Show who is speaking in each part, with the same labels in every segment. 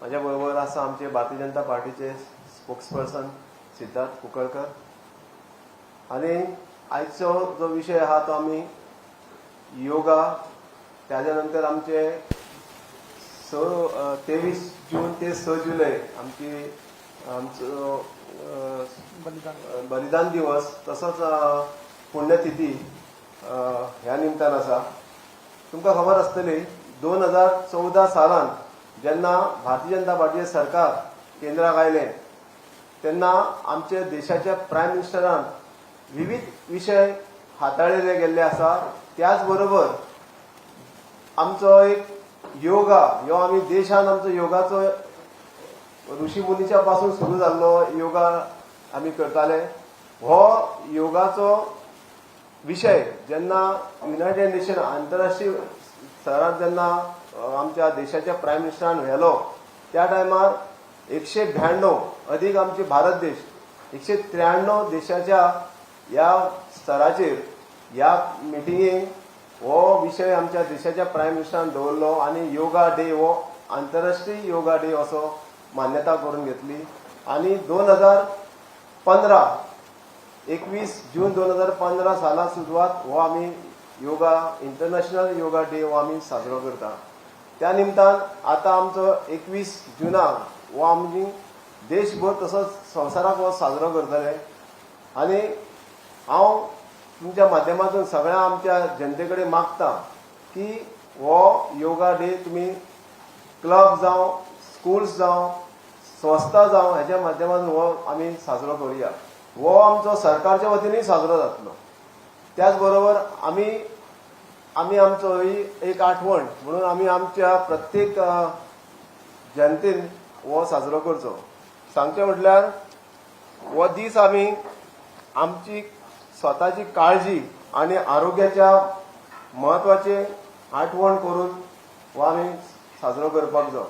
Speaker 1: माझ्या बरोबर आसा आमचे भारतीय जनता पार्टीचे स्पोक्सपर्सन सिद्धार्थ कुंकळकर. आणि आयचो जो विशय आहा तो आमी योगा त्याच्या नंतर आमचे स तेवीस जून ते स जुलय आमची आमचो
Speaker 2: बलिदान.
Speaker 1: दिवस तसोच पुण्यतिथी ह्या निमतान आसा तुमकां खबर आसतली दोन हजार चौदा सालान जेन्ना भारतीय जनता पार्टीचे सरकार केंद्राक आयलें तेन्ना आमच्या देशाच्या प्रायम मिनिस्टरान विविध विशय हाताळिल्ले गेल्ले आसा त्याच बरोबर आमचो एक योगा ह्यो आमी देशान आमचो योगाचो ऋषी मुनीच्या पासून सुरू जाल्लो योगा आमी करताले. हो योगाचो विशय जेन्ना युनायटेड नेशन आंतरराष्ट्रीय स्तरार जेन्ना आमच्या देशाच्या प्रायम मिनिस्टरान व्हेलो त्या टायमार एकशे ब्याण्णव अधिक आमचे भारत देश एकशे त्र्याण्णव देशाच्या ह्या स्तराचेर ह्या मिटिंगेक हो विशय आमच्या देशाच्या प्रायम मिनिस्टरान दवरलो आनी योगा डे हो आंतरराष्ट्रीय योगा डे असो मान्यता करून घेतली. आणि दोन हजार पंधरा एकवीस जून दोन हजार पंधरा साला सुरवात हो आमी योगा इंटरनॅशनल योगा डे हो आमी साजरो करता. त्या निमतान आता आमचो एकवीस जुनाक हो आमची देशभर तसोच संवसाराक हो साजरो करतले आनी हांव तुमच्या माध्यमातून सगळ्या आमच्या जनते कडेन मागता की हो योगा डे तुमी क्लब जावं स्कूल्स जावं संस्था जावं हेच्या माध्यमातून हो आमी साजरो करुया. हो आमचो सरकारच्या वतीनूय साजरो जातलो. त्याच बरोबर आमी आमी आमचो ही एक आठवण म्हणून आमी आमच्या प्रत्येक जयंतीन जनतेन हो साजरो करचो. सांगचें म्हटल्यार हो दीस आमी आमची स्वताची काळजी आणि आरोग्याच्या महत्त्वाचे आठवण करून हो आमी साजरो करपाक जाय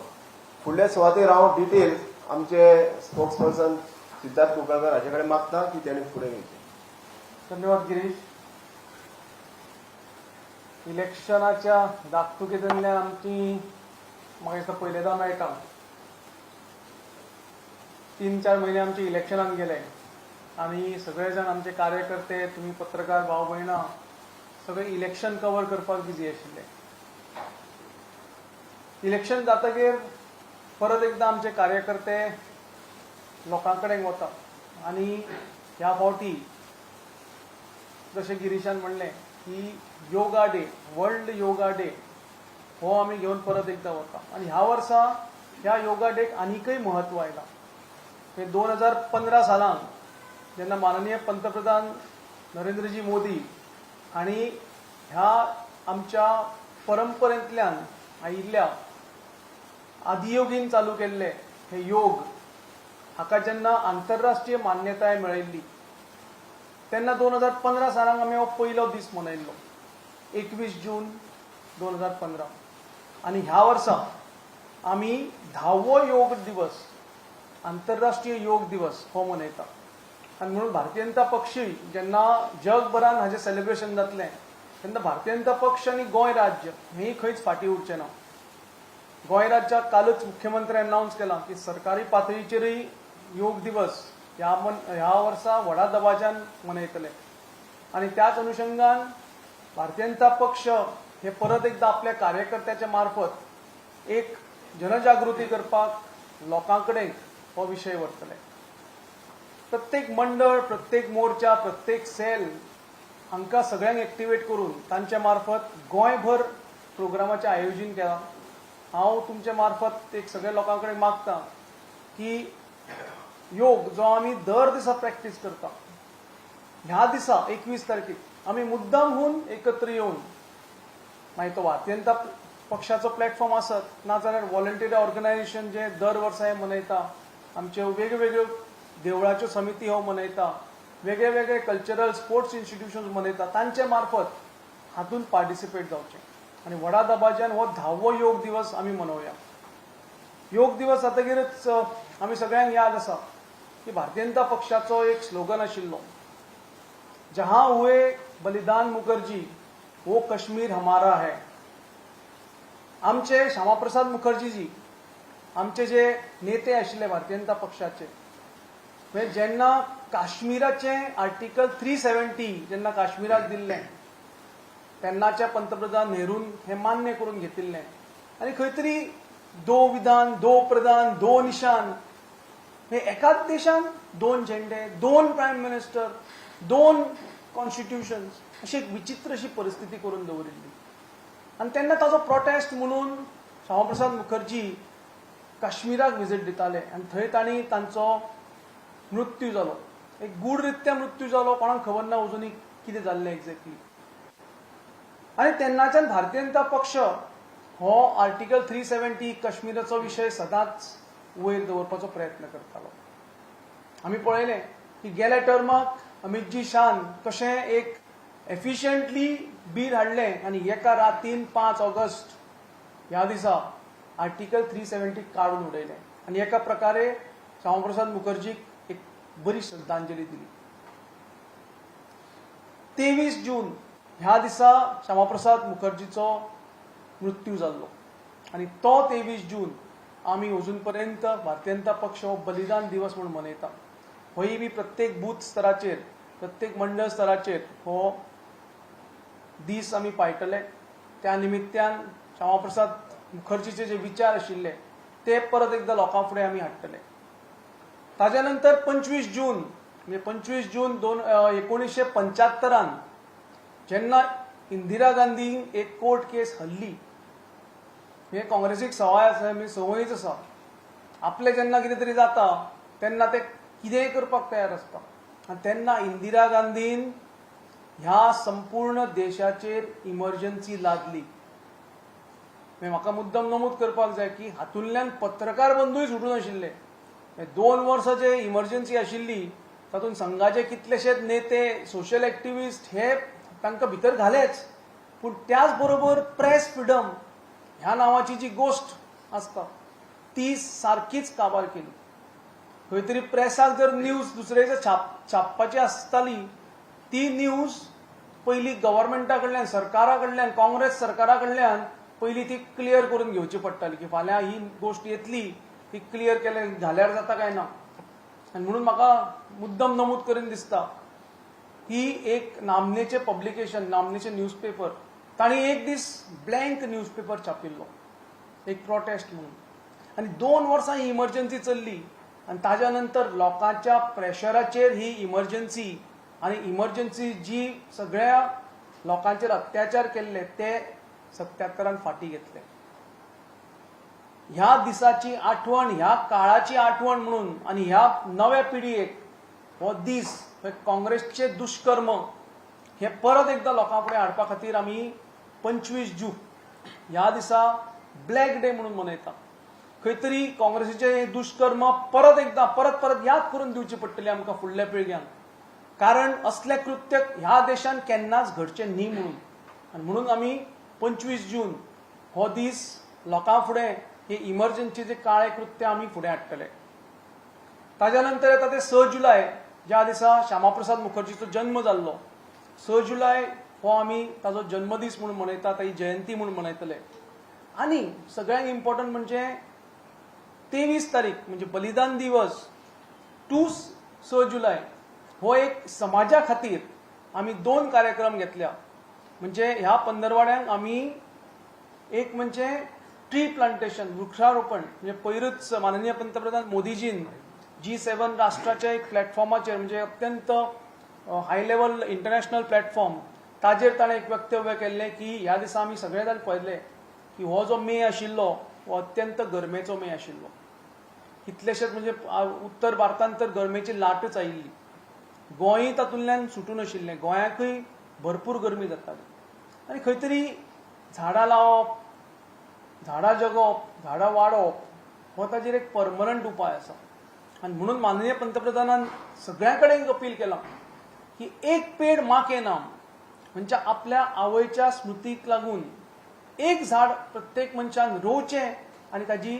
Speaker 1: फुडले सुवातेर हांव डिटेल आमचे स्पोक्स पर्सन सिद्धार्थ कुंकळकर हाचे कडेन मागता की तेणे फुडें घेतले.
Speaker 2: धन्यवाद गिरीश. इलेक्शनाच्या दागतुकेंतल्यान आमची म्हाका दिसता पयलेदा मेळटा तीन चार म्हयने आमचे इलेक्शनान गेले. आनी सगळे जाण आमचे कार्यकर्ते तुमी पत्रकार भाव भयणां सगळे इलेक्शन कवर करपाक बिजी आशिल्ले. इलेक्शन जातकीर परत एकदा आमचे कार्यकर्ते लोकां कडेन वता आनी ह्या फावटी जशें गिरीशान म्हणलें की yoga day world yoga day हो आमी घेवन परत एकदा वता आनी ह्या वर्सा ह्या योगा डेक आनीकय म्हत्व आयलां हे दोन हजार पंदरा सालांत जेन्ना माननीय पंतप्रधान नरेंद्रजी मोदी हांणी ह्या आमच्या परंपरेंतल्यान आयिल्ल्या आदियोगीन चालू केल्ले हे योग हाका जेन्ना आंतरराष्ट्रीय मान्यताय मेळयल्ली तेन्ना दोन हजार पंदरा सालांक आमी हो पयलो दीस मनयल्लो एकवीस जून दोन हजार पंदरा आनी ह्या वर्सा आमी धावो योग दिवस आंतरराष्ट्रीय योग दिवस हो मनयता आनी म्हणून भारतीय जनता पक्षी जेन्ना जगभरात हाचें सेलिब्रेशन जातलें तेन्ना भारतीय जनता पक्ष आनी गोंय राज्य हेंय खंयच फाटीं उरचें ना. गोंय राज्याक कालच मुख्यमंत्र्यान अनाऊन्स केला की सरकारी पातळीचेरय योग दिवस ह्या मन ह्या वर्सा व्हडा दबाज्यान मनयतले आनी त्याच अनुशंगान भारतीय जनता पक्ष हे परत एकदा आपल्या कार्यकर्त्याच्या मार्फत एक जनजागृती करपाक लोकां कडेन हो विशय व्हरतले प्रत्येक मंडळ प्रत्येक मोर्चा प्रत्येक सेल हांकां सगळ्यांक एक्टिवेट करून तांच्या मार्फत गोंयभर प्रोग्रामाचें आयोजन केलां. हांव तुमच्या मार्फत एक सगळ्या लोकां कडेन मागता की योग जो आमी दर दिसा प्रॅक्टीस करता. ह्या दिसा एकवीस तारखेक आमी मुद्दाम होऊन एकत्र येवन मागीर तो वात्यंत पक्षाचो प्लॅटफॉर्म आसत नाजाल्यार व्हॉलंटियर ऑर्गनायझेशन जे दर वर्सा हे मनयता आमच्यो वेगवेगळ्यो देवळाच्यो समिती हो मनयता वेगळे वेगळे कल्चरल स्पोर्ट्स इन्स्टिट्यूशन मनयता तांचे मार्फत हातूंत पार्टिसिपेट जावचें. आनी वडा दबाज्यान हो धावो योग दिवस आमी मनोवया. योग दिवस जातकीरच आम्ही आमी सगळ्यांक याद आसा. की भारतीय जनता पक्षाचो एक स्लोगन आशिल्लो जहां हुए बलिदान मुखर्जी वो कश्मीर हमारा है. आमचे श्यामाप्रसाद मुखर्जीजी आमचे जे नेते आशिल्ले भारतीय जनता पक्षाचे म्हणजे जेन्ना काश्मीराचे आर्टिकल थ्री सेव्हन्टी जेन्ना काश्मीराक दिल्लें तेन्नाच्या पंतप्रधान नेहरून हे मान्य करून घेतिल्लें. आनी खंय तरी दो विधान दो प्रधान दो निशान हे एकाच देशान दोन झेंडे दोन प्रायम मिनिस्टर दोन कॉन्स्टिट्युशन अशी एक विचित्र अशी परिस्थिती करून दवरिल्ली आनी तेन्ना ताजो प्रोटेस्ट म्हणून श्यामाप्रसाद मुखर्जी काश्मीराक विजीट दिताले. आनी थंय तांणी तांचो मृत्यू जालो एक गूढरित्या मृत्यू जालो कोणाक खबर ना अजूनय कितें जाल्लें एक्झॅक्टली आनी तेन्नाच्यान भारतीय जनता पक्ष हो आर्टिकल थ्री सेव्हन्टी कश्मीराचो विशय सदांच वयर दवरपाचो प्रयत्न करतालो आमी पळयलें की गेल्या टर्माक अमितजी शान कशें एक एफिशियंटली बील हाडलें आनी एका रातीन पांच ऑगस्ट ह्या दिसा आर्टिकल थ्री सेव्हन्टी काडून उडयलें आनी एका प्रकारे श्यामाप्रसाद मुखर्जीक एक बरी श्रद्धांजली दिली. तेवीस जून ह्या दिसा श्यामाप्रसाद मुखर्जीचो मृत्यू जाल्लो आनी तो तेवीस जून आमी अजून पर्यंत भारतीय जनता पक्ष हो बलिदान दिवस म्हणून मनयता. होय बी प्रत्येक बूथ स्तराचेर प्रत्येक मंडळ स्तराचेर हो दीस आमी पाळटले. त्या निमित्यान श्यामाप्रसाद मुखर्जीचे जे विचार आशिल्ले ते परत एकदां लोकां फुडें आमी हाडटले. ताज्या नंतर पंचवीस जून म्हणजे पंचवीस जून दोन एकोणीशे पंच्यात्तरान जेन्ना इंदिरा गांधीन एक कोर्ट केस हल्ली हे काँग्रेसीक सवाय आसा म्हणजे संवयच आसा आपले जेन्ना कितें तरी जाता तेन्ना ते कितेंय करपाक तयार आसता आनी तेन्ना इंदिरा गांधीन ह्या संपूर्ण देशाचेर इमर्जन्सी लादली म्हाका मुद्दम नमूद करपाक जाय की हातूंतल्यान पत्रकार बंदूय सुटून आशिल्ले. दोन वर्सां जे इमर्जन्सी आशिल्ली तातूंत संघाचे कितलेशेच नेते सोशल एक्टिविस्ट हे तांकां भितर घालेच. पूण त्याच बरोबर प्रेस फ्रिडम ह्या नांवाची जी गोश्ट आसता ती सारकीच काबार केली. खंय तरी प्रेसाक जर न्यूज दुसऱ्याच्या छाप छापपाची आसताली ती न्यूज पयली गव्हर्मेंटा कडल्यान सरकारा कडल्यान काँग्रेस सरकारा कडल्यान पयली ती क्लियर करून घेवची पडटाली की फाल्यां ही गोश्ट येतली ती क्लियर केले झाल्यार जाता काय ना? आनी म्हणून म्हाका मुद्दम नमूद करून दिसता ही एक नामनेचे पब्लिकेशन नामनेचे न्यूजपेपर तांणी एक दीस ब्लँक न्यूजपेपर छापिल्लो एक प्रोटेस्ट म्हणून. आनी दोन वर्सां ही इमर्जन्सी चल्ली. आनी ताज्या नंतर लोकांच्या प्रेशराचेर ही इमर्जन्सी आनी इमर्जन्सी जी सगळ्या लोकांचेर अत्याचार केल्ले ते सत्यात्तरान फाटी घेतले. ह्या दिसाची आठवण ह्या काळाची आठवण म्हणून आनी ह्या नव्या पिढयेक हो दीस काँग्रेसचे दुष्कर्म हे परत एकदा लोकां फुडें हाडपा खातीर आमी पंचवीस जून. ह्या दिसा ब्लॅक डे म्हणून मनयता खंय तरी काँग्रेसीचे हे दुष्कर्म परत एकदा परत परत याद करून दिवची पडटली आमकां फुडल्या पिळग्यांक कारण असले कृत्य ह्या देशान केन्नाच घडचे न्ही म्हणून. आनी म्हणून आमी पंचवीस जून हो दीस लोकां फुडें हे इमर्जन्सीचे काळे कृत्य आमी फुडें हाडटले. ताज्या नंतर येता ते स जुलय ज्या दिसा श्यामाप्रसाद मुखर्जीचो जल्म जाल्लो. स जुलय हो आमी ताजो जन्मदीस म्हणून मनयता ताजी जयंती म्हणून मनयतले. आनी सगळ्यांत इम्पॉर्टंट म्हणजे तेवीस तारीख म्हणजे बलिदान दिवस टू स जुलय हो एक समाजा खातीर आमी दोन कार्यक्रम घेतल्या. म्हणजे ह्या पंदरवाड्यांक आमी एक म्हणजे ट्री प्लांटेशन वृक्षारोपण म्हणजे पयरूच माननीय पंतप्रधान मोदीजीन जी सेवन राष्ट्राच्या एक प्लॅटफॉर्माचेर म्हणजे अत्यंत हाय लेवल इंटरनॅशनल प्लॅटफॉर्म ताजेर ताणें एक वक्तव्य केल्लें की ह्या दिसा आमी सगळे जाण पळयलें की हो जो मे आशिल्लो हो अत्यंत गरमेचो मे आशिल्लो. कितलेशेच म्हणजे उत्तर भारतांत तर गरमेची लाटच आयिल्ली. गोंय तातूंतल्यान सुटून आशिल्लें. गोंयाकूय भरपूर गरमी जाताली. आनी खंय तरी झाडां लावप झाडां जगप झाडां वाडोवप हो ताजेर एक परमनंट उपाय आसा. आनी म्हणून माननीय पंतप्रधानान सगळ्यां कडेन अपील केला की एक पेड माके नाम. म्हणजे आपल्या आवयच्या स्मृतीक लागून एक झाड प्रत्येक मनशान रोवचें आनी ताजी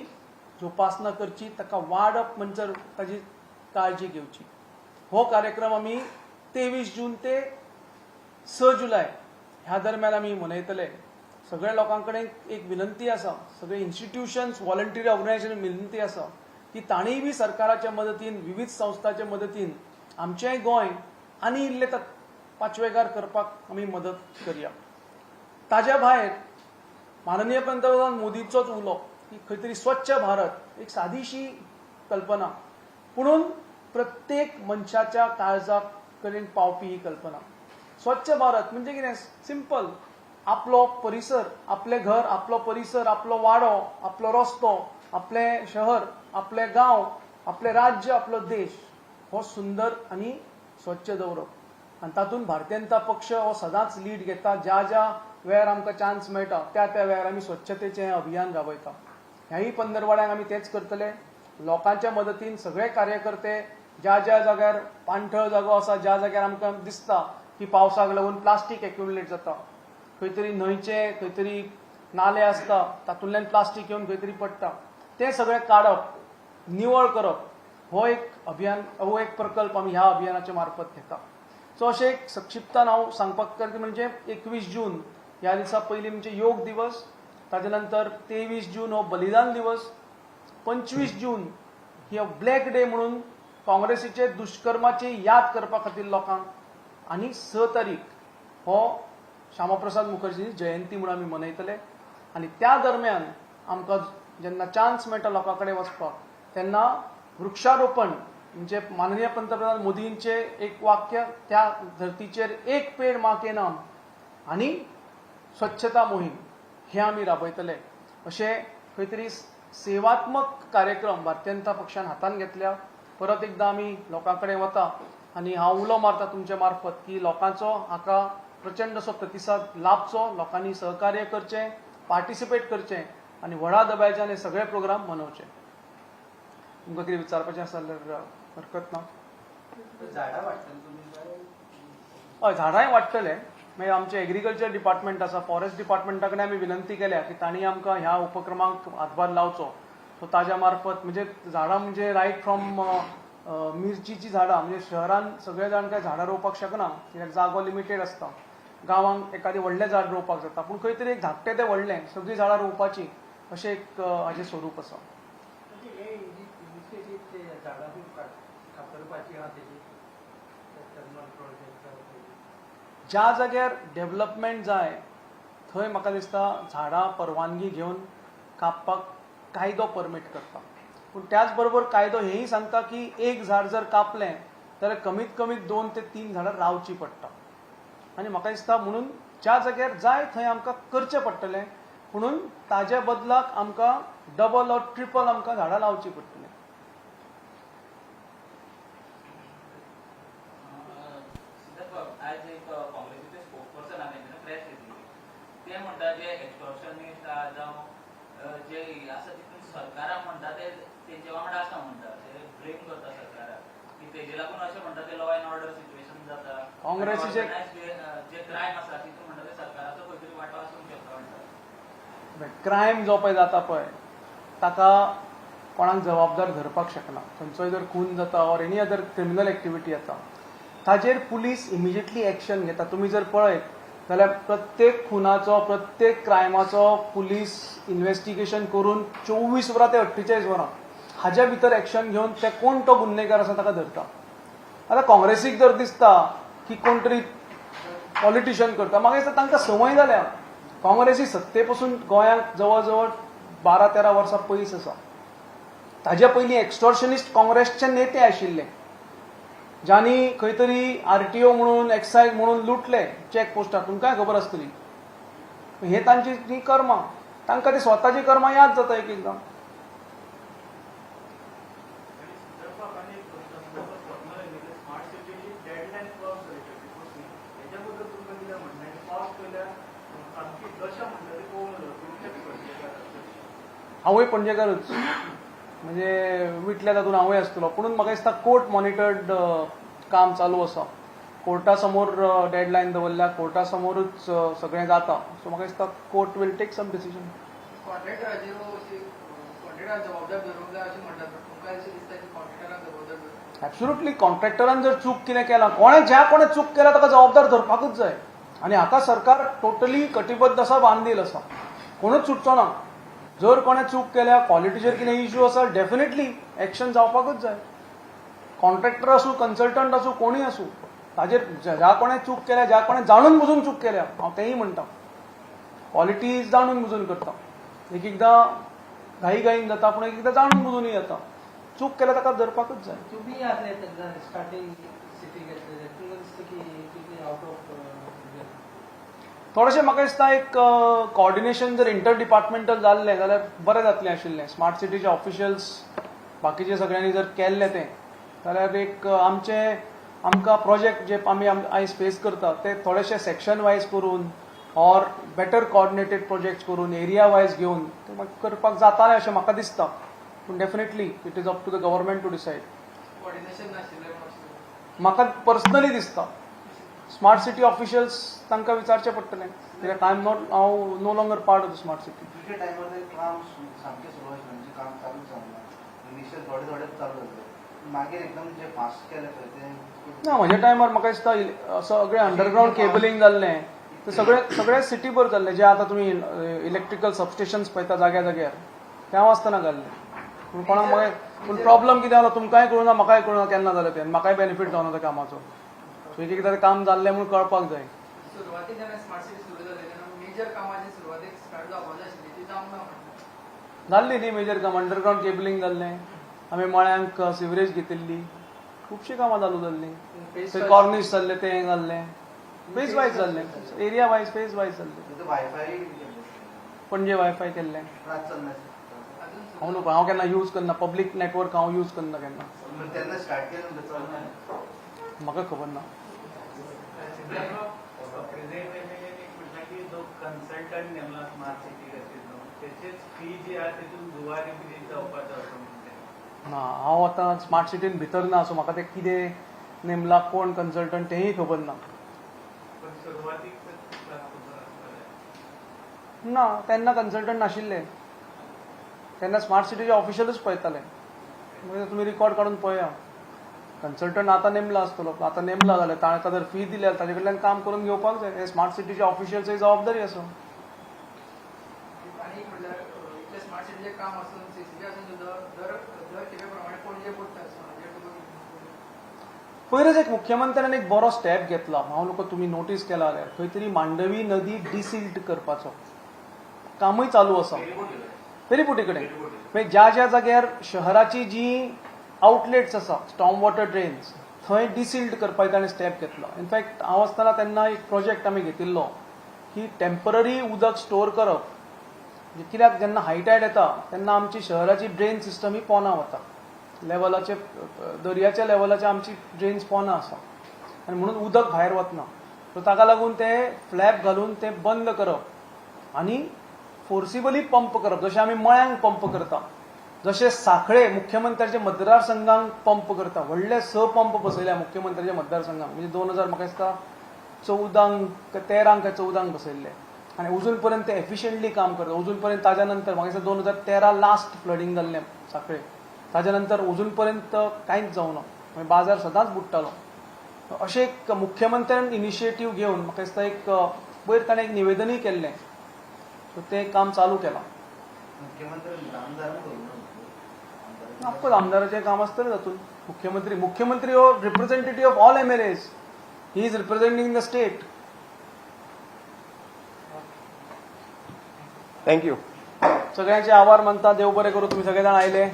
Speaker 2: जोपासना करची ताका वाडप म्हणजे ताजी काळजी घेवची. हो कार्यक्रम आमी तेवीस जून ते स जुलय ह्या दरम्यान आमी मनयतले. सगळ्या लोकां कडेन एक विनंती आसा. सगळे इन्स्टिट्यूशन्स व्हॉलंटियर ऑर्गनायझेशन विनंती आसा की ताणीय बी सरकाराच्या मदतीन विविध संस्थांच्या मदतीन आमचेंय गोंय आनी इल्ले पाचवेगार करपाक आमी मदत करया. ताज्या भायर माननीय पंतप्रधान मोदींचोच उलो की खंय तरी स्वच्छ भारत एक सादीशी कल्पना. पुणून प्रत्येक मनशाच्या काळजा कडेन पावपी ही कल्पना. स्वच्छ भारत म्हणजे कितें? सिंपल. आपलो परिसर आपले घर आपलो परिसर आपलो वाडो आपलो रस्तो आपले शहर आपले गांव आपले राज्य आपलो देश. हो सुंदर आनी स्वच्छ दवरप आनी तातूंत भारतीय जनता पक्ष हो सदांच लीड घेता. ज्या ज्या वेळार आमकां चान्स मेळटा त्या त्या वेळार आमी स्वच्छतेचें हें अभियान राबयता. ह्याही पंदरवाड्याक आमी तेंच करतले. लोकांच्या मदतीन सगळे कार्यकर्ते ज्या ज्या जाग्यार पाणथळ जागो आसा ज्या जाग्यार आमकां दिसता की पावसाक लागून प्लास्टीक एक्युमुलेट जाता. खंय तरी न्हंयचे खंय तरी नाले आसता तातूंतल्यान प्लास्टीक येवन खंय तरी पडटा. तें सगळें काडप निवळ करप हो एक अभियान हो एक प्रकल्प आमी ह्या अभियानाच्या मार्फत घेता. सो अशें एक संक्षिप्तान हांव सांगपाक करता म्हणजे एकवीस जून. ह्या दिसा पयलीं म्हणजे योग दिवस ताजे नंतर तेवीस जून हो बलिदान दिवस पंचवीस जून ही हो ब्लॅक डे म्हणून काँग्रेसीचे दुश्कर्माची याद करपा खातीर लोकांक आनी स तारीख हो श्यामाप्रसाद मुखर्जी जयंती म्हणून आमी मनयतले. आनी त्या दरम्यान आमकां जेन्ना चान्स मेळटा लोकां कडेन वचपाक तेन्ना वृक्षारोपण म्हणजे माननीय पंतप्रधान मोदींचे एक वाक्य त्या धर्तीचेर एक पेड माके नाम आनी स्वच्छता मोहीम हे आमी राबयतले. अशें खंय तरी सेवात्मक कार्यक्रम भारतीय जनता पक्षान हातान घेतल्या. परत एकदां आमी लोकां कडेन वता आनी हांव उलो मारता तुमच्या मार्फत की लोकांचो हाका प्रचंड असो प्रतिसाद लाभचो लोकांनी सहकार्य करचें पार्टिसिपेट करचें आनी व्हडा दबायच्यान हे सगळे प्रोग्राम मनोवचे तुमकां कितें विचारपाचें आसा जाल्यार हरकत ना
Speaker 3: झाडां वाडटली
Speaker 2: हय झाडांय वाडटले मागीर आमचे एग्रीकल्चर डिपार्टमेंट आसा फॉरेस्ट डिपार्टमेंटा कडेन आमी विनंती केल्या की तांणी आमकां ह्या उपक्रमांक हातभार लावचो. सो ताज्या मार्फत म्हणजे झाडां म्हणजे रायट फ्रॉम मिरचीची झाडां म्हणजे शहरान सगळे जाण काय झाडां रोवपाक शकना कित्याक जागो लिमिटेड आसता गांवांक एखादें व्हडलें झाड रोवपाक जाता. पूण खंय तरी एक धाकटें तें व्हडलें सगळीं झाडां रोवपाची अशें एक हाचें स्वरूप आसा
Speaker 3: म्हणजे हे इनिशिएटीव ते झाडां बी कातरपाची आहा तेजी टर्नल प्रोजेक्ट
Speaker 2: ज्या जाग्यार डेव्हलपमेंट जाय थंय म्हाका दिसता झाडां परवानगी घेवन कापपाक कायदो परमीट करता. पूण त्याच बरोबर कायदो हेंय सांगता की एक झाड जर कापलें जाल्यार कमीत कमीत दोन ते तीन झाडां रावची पडटा आनी म्हाका दिसता म्हणून ज्या जाग्यार जाय थंय आमकां करचें पडटलें म्हणून ताज्या बदलाक आमकां डबल ऑर ट्रिपल आमकां झाडां लावची पडटलीं
Speaker 4: सिद्धार्थ आज एक काँग्रेसीचे स्पोक्सपर्सन हांवें तेन्ना प्रेस घेतली ते म्हणटा जे एक्सटॉर्शनिस्ट आहा जावं अ, जे आसा तितून सरकाराक म्हणटा ते तेंचे वांगडा आसा म्हणटा ते ब्लेम करता सरकाराक की तेजे लागून अशें म्हणटा ते लॉ एंड ऑर्डर सिच्युएशन जाता
Speaker 2: काँग्रेसीचे-
Speaker 4: जे क्रायम आसा तितून म्हणटा ते सरकाराचो खंय तरी वांटो आसूंक शकता म्हणटा
Speaker 2: क्रायम जो पळय जाता पळय ताका कोणाक जबाबदार धरपाक शकना. खंयचोय जर खून जाता or any other criminal activity जाता ताजेर पुलीस इमिजिएटली एक्शन घेता. तुमी जर पळयत जाल्यार प्रत्येक खुनाचो प्रत्येक क्रायमाचो पुलीस इन्व्हेस्टिगेशन करून चोवीस वरां ते अठ्ठेचाळीस वरां हाज्या भितर एक्शन घेवन ते कोण तो गुन्हेगार आसा ताका धरता? आतां काँग्रेसीक जर दिसता की कोण तरी पॉलिटिशियन करता. म्हाका दिसता तांकां संवय जाल्या काँग्रेसी सत्ते पासून गोंयांत जवळ जवळ बारा तेरा वर्सां पयस आसा ताज्या पयलीं एक्स्टॉर्शनिस्ट काँग्रेसचे नेते आशिल्ले. ज्यांनी खंय तरी आरटीओ म्हणून एक्सायज म्हणून लुटले चॅक पोस्टार तुमकांय खबर आसतली हे तांची ती कर्मां तांकां ती स्वताची कर्मां याद जाता एक एकदां
Speaker 5: स्मार्ट सिटीची डेडलाईन क्रॉस करायची होती याच्याबद्दल तुमचं कितें म्हणणं आहे पावस पयल्यार सामकी दशा म्हणटा ती पळोवंक जाय तुमचेच पडचे
Speaker 2: हांवूय पणजेकारूच म्हणजे विटल्या तातूंत हांवूय आसतलो पूण म्हाका दिसता कोर्ट मॉनिटर्ड काम चालू आसा कोर्टा समोर डेडलायन दवरल्या कोर्टा समोरूच सगळें जाता. सो म्हाका दिसता court will take some decision absolutely कॉन्ट्रॅक्टरान जर चूक कितें केलां. कोणें ज्या कोणें चूक केला ताका जबाबदार धरपाकूच जाय. आनी हाका सरकार टोटली कटिबद्ध आसा बांदील आसा कोणूच सुटचो ना. जर कोणें चूक केल्या क्वॉलिटीचेर कितें इश्यू आसा डेफिनेटली एक्शन जावपाकूच जाय. कॉन्ट्रॅक्टर आसूं कन्सल्टंट आसूं कोणूय आसूं ताजेर ज्या कोणें चूक केल्या ज्या कोणें जाणून बुजून चूक केल्या हांव तेंय म्हणटा क्वॉलिटी जाणून बुजून करता. एक एकदां घाई घाईन जाता पूण एक एकदां जाणून बुजूनय जाता चूक केल्या ताका धरपाकूच जाय
Speaker 3: तुम्ही आसले तेन्ना स्टार्टींग सिटी घेतलेले तुमकां दिसता की कितली आउट ऑफ
Speaker 2: थोडेशें म्हाका दिसता एक कॉर्डिनेशन जर इंटर डिपार्टमेंटल जाल्लें जाल्यार बरें जातलें आशिल्लें स्मार्ट सिटीचे ऑफिशियल्स बाकीचे सगळ्यांनी जर केल्लें तें जाल्यार एक आमचें आमकां प्रोजेक्ट जे आमी आयज फेस करता ते थोडेशे सेक्शन वायज करून ऑर बेटर कॉर्डिनेटेड प्रोजेक्ट करून एरिया वायज घेवन ते करपाक जातालें अशें म्हाका दिसता. पूण definitely it is up to the government to decide म्हाका पर्सनली दिसता. स्मार्ट सिटी ऑफिशियल्स तांकां विचारचें पडटलें कित्याक आय एम नॉट हांव no longer part of the smart city
Speaker 6: दुसऱ्या टायमार ते काम सु- सामकें सुरू आशिल्लें म्हणजे काम चालूच जावना इनिशियल थोडे थोडे चालू जातले मागीर एकदम जे फास्ट केलें पळय ते
Speaker 2: ना म्हज्या टायमार म्हाका दिसता सगळें अंडरग्रावंड केबलिंग जाल्लें ते सगळे सगळे सिटी भर जाल्लें जे आतां तुमी इलेक्ट्रिकल सबस्टेशन्स पळयता जाग्या जाग्यार त्या आसतना घाल्लें पूण कोणाक मागीर पूण प्रॉब्लम कितें जालो तुमकांय कळुना म्हाकाय कळुना केन्ना जालें तें. म्हाकाय बेनिफीट जावना त्या कामाचो. सो एक एकदां तें काम जाल्लें म्हूण कळपाक जाय
Speaker 3: सुरवातीक जेन्ना स्मार्ट सिटी सुरू जाली तेन्ना मेजर कामां जी सुरवातीक स्टार्ट जावपाक जाय आशिल्ली ती जावंक ना म्हणून
Speaker 2: जाल्ली न्ही मेजर काम अंडरग्रावंड केबलिंग जाल्लें आमी मळ्यांक सिवरेज घेतिल्ली खुबशीं कामां चालू जाल्लीं कॉर्निश जाल्लें तें जाल्लें फेज वायज जाल्लें एरिया वायज फेज वायज जाल्लें पणजे वायफाय केल्लें हांव नको हांव केन्ना यूज करना पब्लीक नेटवर्क हांव यूज करना केन्ना.
Speaker 6: म्हणजे
Speaker 2: म्हाका खबर ना.
Speaker 5: की जो कन्सल्टंट नेमला स्मार्ट सिटी खातीर त्याचेच फी जी आहे तितून दुवारी बी जावपाचो असं म्हणते
Speaker 2: ना हांव आतां स्मार्ट सिटीन भितर ना सो म्हाका ते कितें नेमला कोण कन्सल्टंट तेंय खबर ना. ना तेन्ना कन्सल्टंट नाशिल्ले. तेन्ना स्मार्ट सिटीचे ऑफिशियलूच पळयताले म्हणजे तुमी रिकॉर्ड काडून पळया. कन्सल्टंट आतां नेमला आसतलो आतां नेमला जाल्यार ताका जर फी दिल्यार ताजे कडल्यान काम करून घेवपाक जाय हे स्मार्ट सिटीचे ऑफिशियल्सची जबाबदारी आसा
Speaker 3: पडटा म्हणजे
Speaker 2: पयरच एक मुख्यमंत्र्यान एक बरो स्टेप घेतला. हांव नको तुमी नोटीस केला जाल्यार खंय तरी मांडवी नदी डिसिल्ट करपाचो. कामूय चालू आसा फेरीपोटी कडेन ज्या ज्या जाग्यार शहराची जी आउटलेट्स आसा स्टॉम वॉटर ड्रेन्स थंय डिसिल्ड करपाक ताणें स्टेप घेतलो. इनफॅक्ट हांव आसतना तेन्ना एक प्रोजेक्ट आमी घेतिल्लो. की टेंपररी उदक स्टोर करप. कित्याक जेन्ना हायटायड येता तेन्ना आमची शहराची ड्रेन सिस्टम ही पोना वता. लेवलाचे दर्याच्या लेवलाचे आमची ड्रेन्स पोना आसा. आनी म्हणून उदक भायर वतना. सो ताका लागून ते फ्लॅप घालून ते बंद करप. आनी फोर्सिबली पंप करप. जशें आमी मळ्यांक पंप करता. जसे साखळे मुख्यमंत्र्याच्या मतदारसंघांक पंप करता व्हडले स पंप बसयल्या मुख्यमंत्र्याच्या मतदारसंघांक म्हणजे दोन हजार म्हाका दिसता चौदांक तेरांक काय चौदांक बसयल्ले आनी अजून पर्यंत ते एफिशियंटली काम करता. अजून पर्यंत ताज्या नंतर म्हाका दिसता दोन हजार तेरा लास्ट फ्लडींग जाल्लें साखळे. ताज्या नंतर अजून पर्यंत कांयच जावना म्हणजे बाजार सदांच बुडटालो अशें एक मुख्यमंत्र्यान इनिशिएटीव घेवन म्हाका दिसता एक वयर ताणें एक निवेदनूय केल्लें सो तें काम चालू केलां.
Speaker 6: मुख्यमंत्री ना
Speaker 2: ऑफकोर्स आमदाराचें काम आसतलें तातूंत मुख्यमंत्री मुख्यमंत्री हो representative of all M L As he is representing the state
Speaker 1: thank you
Speaker 2: सगळ्यांचे आभार मानता. देव बरें करूं तुमी सगळे जाण आयले.